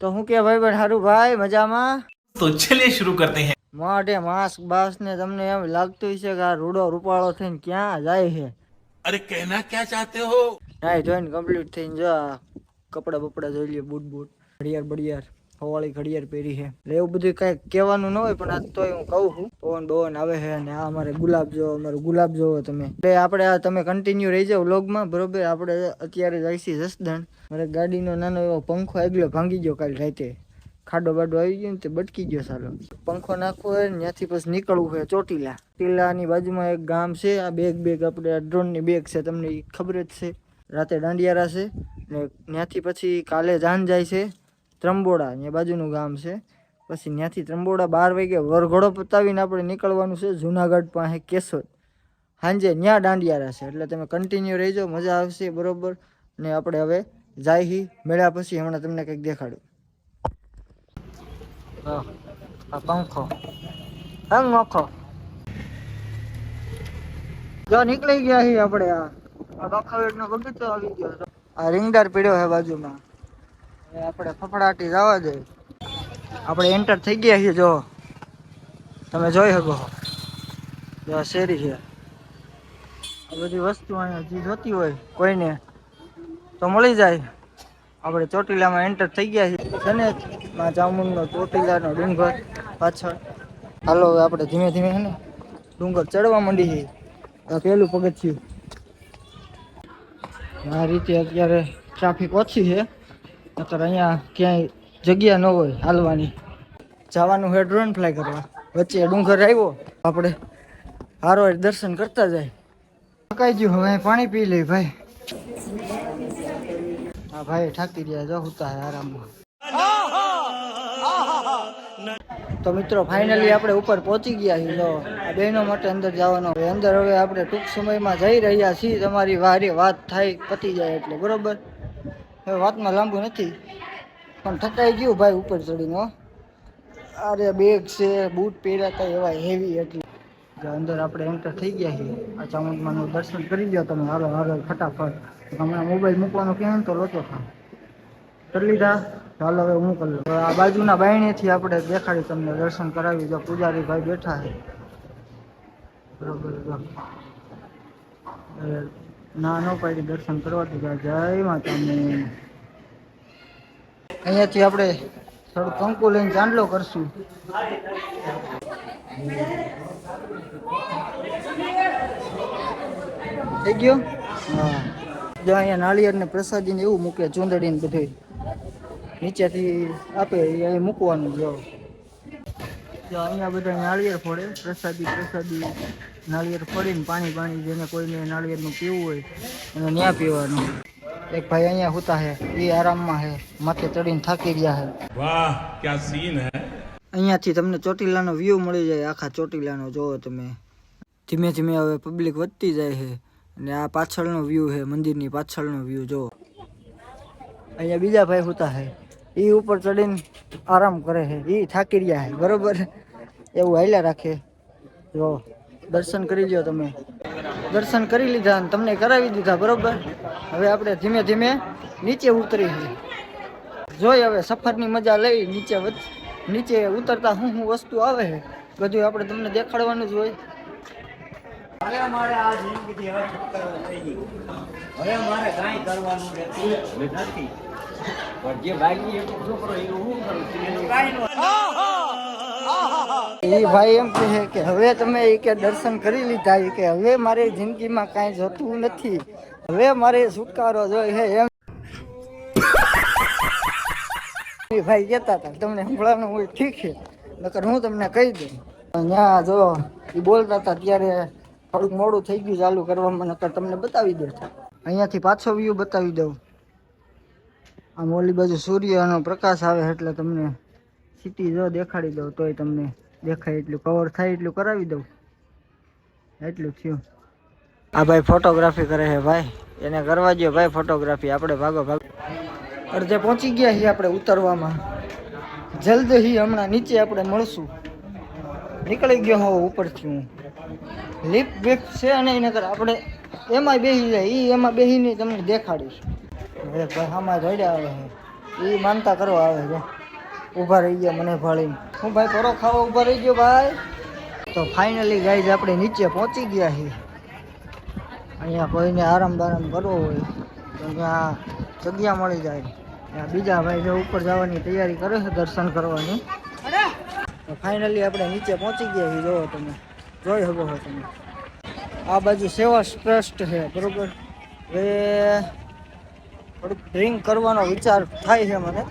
તો હું કે ભાઈ પણ સારું ભાઈ મજામાં? તો ચલીએ શરૂ કરતે હે. માટે માસ્ક બાસ ને તમને એમ લાગતું છે કે આ રૂડો રૂપાળો થઈને ક્યાં જાય છે અરે કહેના ક્યાં ચાહતે હો? નાઈ જોઈને કમ્પ્લીટ થઈને જો. કપડા બપડા જોઈ લે બૂટ બૂટ બડિયાર બડિયાર. હવાળી ઘડિયાળ પહેરી છે. એટલે એવું બધું કઈ કહેવાનું ન હોય, પણ આ તોય હું કહું છું. પવન, બવન આવે છે અને આ અમારે ગુલાબ જોવો, અમારું ગુલાબ જોવો તમે. એટલે આપણે આ તમે કન્ટિન્યુ રહી જાઓ વ્લોગમાં બરોબર? આપણે અત્યારે જઈશી જસદણ. મારે ગાડીનો નાનો એવો પંખો આગલો ભાંગી ગયો કાલે રાતે. ખાડો બાડો આવી ગયો ને તે બટકી ગયો સાલો. પંખો નાખવો હોય ને ત્યાંથી પછી નીકળવું હોય ચોટીલા. ચોટીલાની બાજુમાં એક ગામ છે, આ બેગ બેગ આપણે ડ્રોનની બેગ છે, તમને ખબર જ છે. રાતે દાંડિયારા છે ને ત્યાંથી પછી કાલે જાન જાય છે. ત્રંબોડા ત્યાં બાજુનું ગામ છે. પછી ત્યાંથી ત્રંબોડા બાર વાગે વરઘોડો પતાવીને આપણે નીકળવાનું છે જુનાગઢ પાસે કેશોદ. સાંજે ત્યાં દાંડિયારા છે એટલે તમે કન્ટિન્યુ રહેજો મજા આવશે બરોબર? ને આપણે હવે જાય હી મેળ્યા પછી હમણાં તમને કંઈક દેખાડું. આ પંખો. હંગ નોખો જો નીકળી ગયા હી આપણે આ. બગીચો આવી ગયો આ રીંગદાર પીડ્યો છે બાજુમાં. આપણે ફફડાટી જવા દે. આપણે એન્ટર થઈ ગયા છીએ, જો. તમે જોઈ શકો જો શેરી છે. આ બધી વસ્તુ અહીંયા જે જોતી હોય કોઈને તો મળી જાય. આપણે ચોટીલામાં એન્ટર થઈ ગયા છીએ. છે ને? માં ચામુંડનો ચોટીલાનો ડુંગર પાછળ. હાલો, હવે આપણે ધીમે ધીમે છે ને ડુંગર ચડવા માંડી છીએ. આ પેલું પગથિયું. આ રીતે અત્યારે ટ્રાફિક ઓછી છે. નકર અહીંયા ક્યાંય જગ્યા ન હોય હાલવાની. જવાનું છે ડ્રોન ફ્લાય કરવા. વચ્ચે ડુંગર આવ્યો, આપણે હારો દર્શન કરતા જાય. પકાઈ ગયું હવે, પાણી પી લઈ ભાઈ. હા ભાઈ, થાકી રહ્યા જો હુતા આરામમાં. તો મિત્રો ફાઇનલી આપણે ઉપર પહોંચી ગયા છીએ. જો આ બહેનો માટે અંદર જવાનો અંદર હવે આપણે ટૂંક સમયમાં જઈ રહ્યા છીએ. તમારી વારી વાત થાય, પતી જાય એટલે, બરોબર? હવે વાતમાં લાંબુ નથી. પણ થકાઈ ગયું ભાઈ ઉપર ચડીને અરે બેગ છે બૂટ પહેર્યા હતા, એવા હેવી એટલે. અંદર આપણે એન્ટર થઈ ગયા છીએ. આ ચામુંડમાનું દર્શન કરી લો તમે. હાલો હાલો, ફટાફટ. હમણાં મોબાઈલ મૂકવાનો કહે તો લોચો ખા કરી લીધા? ચાલો હવે હું કરી આ બાજુના બાયણેથી આપણે દેખાડી તમને દર્શન કરાવી. જો પૂજારી ભાઈ બેઠા છે. બરોબર. જો હવે ના ન પાડી દર્શન કરવા દીધા જય માતાને અહીંયાથી આપણે થોડું કંકુ લઈને ચાંદલો કરશું. થઈ ગયો? હા. જો અહીંયા નાળિયેર ને પ્રસાદી ને એવું મૂકે ચૂંદડી ને બધું. નીચેથી આપે એ મૂકવાનું જો. જો અહીંયા બધા નાળિયેર ફોડે પ્રસાદી પ્રસાદી નાળિયેર ફોડીને પાણી પાણી જેને કોઈને નાળિયેરનું પીવું હોય એને ન્યા પીવાનું. એક ભાઈ અહીંયા હોતા હે એ આરામમાં હે માથે ચડીને થાકી ગયા હે. વાહ ક્યાં સીન હે? અહીંયાથી તમને ચોટીલાનો વ્યૂ મળી જાય આખા ચોટીલાનો જોવો તમે. ધીમે ધીમે હવે પબ્લિક વધતી જાય છે અને આ પાછળનો વ્યૂ છે મંદિરની પાછળનો વ્યૂ જો અહીંયા બીજા ભાઈ હોતા છે એ ઉપર ચડીને આરામ કરે છે. એ થાકી રહ્યા છે, બરોબર? એવું હાલ્યા રાખે. જો, દર્શન કરી લ્યો તમે. દર્શન કરી લીધા અને તમને કરાવી દીધા, બરોબર? હવે આપણે ધીમે ધીમે નીચે ઉતરી જોઈ હવે સફરની મજા લઈ નીચે નીચે ઉતરતા શું શું વસ્તુ આવે છે? બધું આપણે તમને દેખાડવાનું જ હોય. હવે મારે આ કરવાનું નથી. પણ જે ભાગી એક છોકરો એનું હું કરું? છું એનું કાંઈ ન એ ભાઈ એમ કહે છે કે હવે તમે એ કે દર્શન કરી લીધા એ કે હવે મારે જિંદગીમાં કાંઈ જોતું નથી. હવે મારે છુટકારો જોઈએ છે એમ. એ ભાઈ કહેતા હતા તમને સંભળાવવાનું હોય ઠીક છે. નકર હું તમને કહી દઉં. અહીંયા જો એ બોલતા હતા ત્યારે થોડુંક મોડું થઈ ગયું ચાલુ કરવામાં નકર તમને બતાવી દઉં. અહીંયાથી પાછો વ્યૂ બતાવી દઉં. આમ ઓલી બાજુ સૂર્યનો પ્રકાશ આવે એટલે તમને સિટી જો દેખાડી દઉં તોય તમને દેખાય એટલું કવર થાય એટલું કરાવી દઉં. એટલું થયું. આ ભાઈ ફોટોગ્રાફી કરે છે ભાઈ. એને કરવા દો ભાઈ ફોટોગ્રાફી આપણે ભાગો ભાગો. અડધે પહોંચી ગયા છીએ આપણે ઉતરવામાં. જલ્દ હી હમણાં નીચે આપણે મળશું. નીકળી ગયો હોવ ઉપરથી હું. લિફ્ટ બિફ્ટ છે અને એને આપણે એમાં બેસી જાય. એ એમાં બેસીને તમને દેખાડીશ. હવે ભાઈ આમાં રડ્યા આવે છે. એ માનતા કરવા આવે છે. ઊભા રહી ગયા મને ભાળીને. હું ભાઈ પરો ખાવા ઊભા રહી ગયો, ભાઈ. તો ફાઇનલી ગાઈઝ આપણે નીચે પહોંચી ગયા છીએ. અહીંયા કોઈને આરામ બારામ કરવો હોય તો ત્યાં જગ્યા મળી જાય. ત્યાં બીજા ભાઈ જો ઉપર જવાની તૈયારી કરે છે દર્શન કરવાની. તો ફાઇનલી આપણે નીચે પહોંચી ગયા છીએ. જોવો તમે. જોઈ શકો છો તમે. આ બાજુ સેવા ટ્રસ્ટ છે, બરોબર? હવે થોડુંક ડ્રિંક કરવાનો વિચાર થાય છે મને.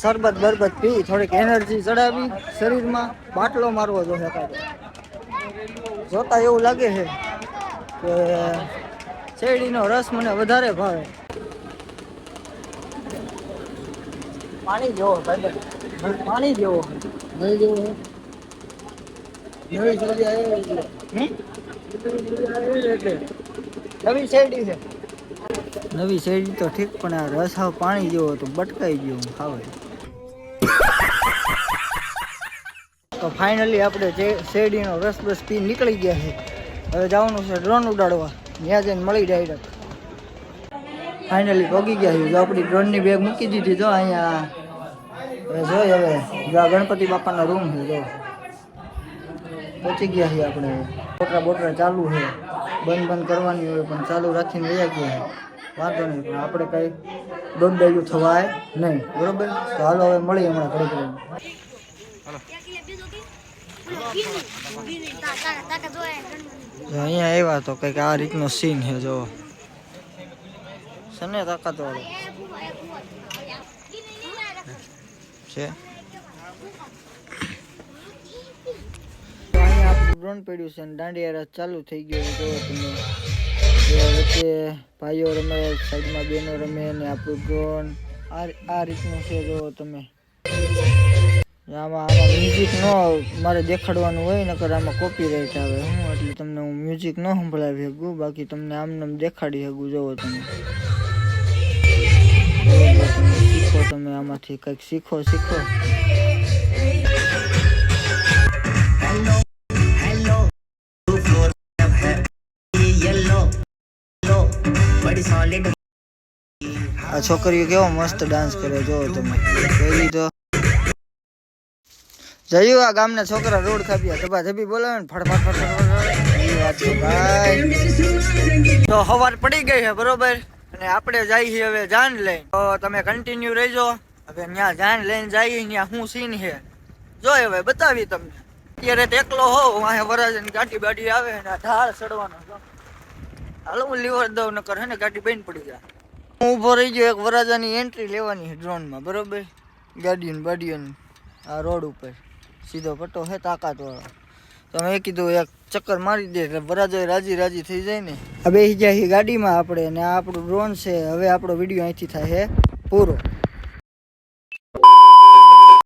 શરબત બરબત પી થોડીક એનર્જી ચડાવી શરીરમાં બાટલો મારવો જોઈએ કાંઈ. જોતા એવું લાગે છે કે શેરડીનો રસ મને વધારે ભાવે. પાણી જેવો પાણી જેવો નળ જેવો નળી શેરડી આવે એટલે નવી શેરડી છે. નવી શેરડી તો ઠીક, પણ આ રસ હાવ પાણી જેવો તો બટકાઈ ગયો હું ખાવે. તો ફાઇનલી આપણે જે શેરડીનો રસ બસ પી નીકળી ગયા છે. હવે જવાનું છે ડ્રોન ઉડાડવા. ત્યાં જઈને મળી ડાયરેક્ટ ફાઇનલી પગી ગયા છે. આપણી ડ્રોનની બેગ મૂકી દીધી, જો અહીંયા. હવે જોઈ હવે, જો આ ગણપતિ બાપાનો રૂમ છે, જો. પહોંચી ગયા છીએ આપણે. બોટરા બોટરા ચાલુ છે. બંધ બંધ કરવાની હોય પણ ચાલુ રાખીને રહ્યા ગયા છે. વાંધો નહીં પણ આપણે કંઈ દોઢ ડાયું થવાય નહીં. બરોબર? તો હાલો હવે મળીએ હમણાં ઘડી કરીને જો અહીંયા આવ્યા તો કંઈક આ રીતનો સીન છે જો. સને તાકાત વાળો? છે? તો અહીંયા આપણું ડ્રોન પડ્યું છે અને દાંડિયા રાસ ચાલુ થઈ ગયો છે જો તમે જો વચ્ચે ભાઈઓ રમે, સાઈડમાં બહેનો રમે અને આપણું ડ્રોન. આ આ રીતનું છે જો તમે. આમાં આમાં મ્યુઝિક ન મારે દેખાડવાનું હોય નકર આમાં કોપીરાઇટ આવે. હું એટલે તમને હું મ્યુઝિક ન સંભળાવી શકું, બાકી તમને આમને આમ દેખાડી શકું, જોવો તમે. તમે આમાંથી, કંઈક શીખો શીખો. આ છોકરીઓ કેવો મસ્ત ડાન્સ કરે જો તમે. જોઈ તો જયું આ ગામના છોકરા રોડ ખાપ્યા ધબા ધબી બોલાવે ને ફટફટ ફટ ફટ ફટ ફટ. એ વાત છે ભાઈ. તો હવાર પડી ગઈ છે, બરોબર? અને આપણે જઈએ હવે જાન લઈને. તો તમે કન્ટિન્યુ રહેજો. હવે ત્યાં જાન લઈને જઈએ ત્યાં શું સીન છે. જોઈ હવે, બતાવી તમને. અત્યારે એકલો હોઉં અહીંયા વરસ ગાડી બાડી આવે ને ઢાળ ચડવાનો. જો. હાલો, હું લીવર દઉં નકર હે ને ગાડી બેન પડી જાય. હું ઊભો રહી ગયો, એક વરાજાની એન્ટ્રી લેવાની ડ્રોનમાં બરોબર? ગાડીઓની બાડીઓની, આ રોડ ઉપર. સીધો પટ્ટો હે તાકાત વાળો તો મેં કીધું, એક ચક્કર મારી દે, એટલે વરાજો રાજી રાજી થઈ જાય ને. હવે જાય ગાડીમાં આપણે, ને આ આપણું ડ્રોન છે, હવે આપણો વીડિયો અહીંથી થાય છે પૂરો.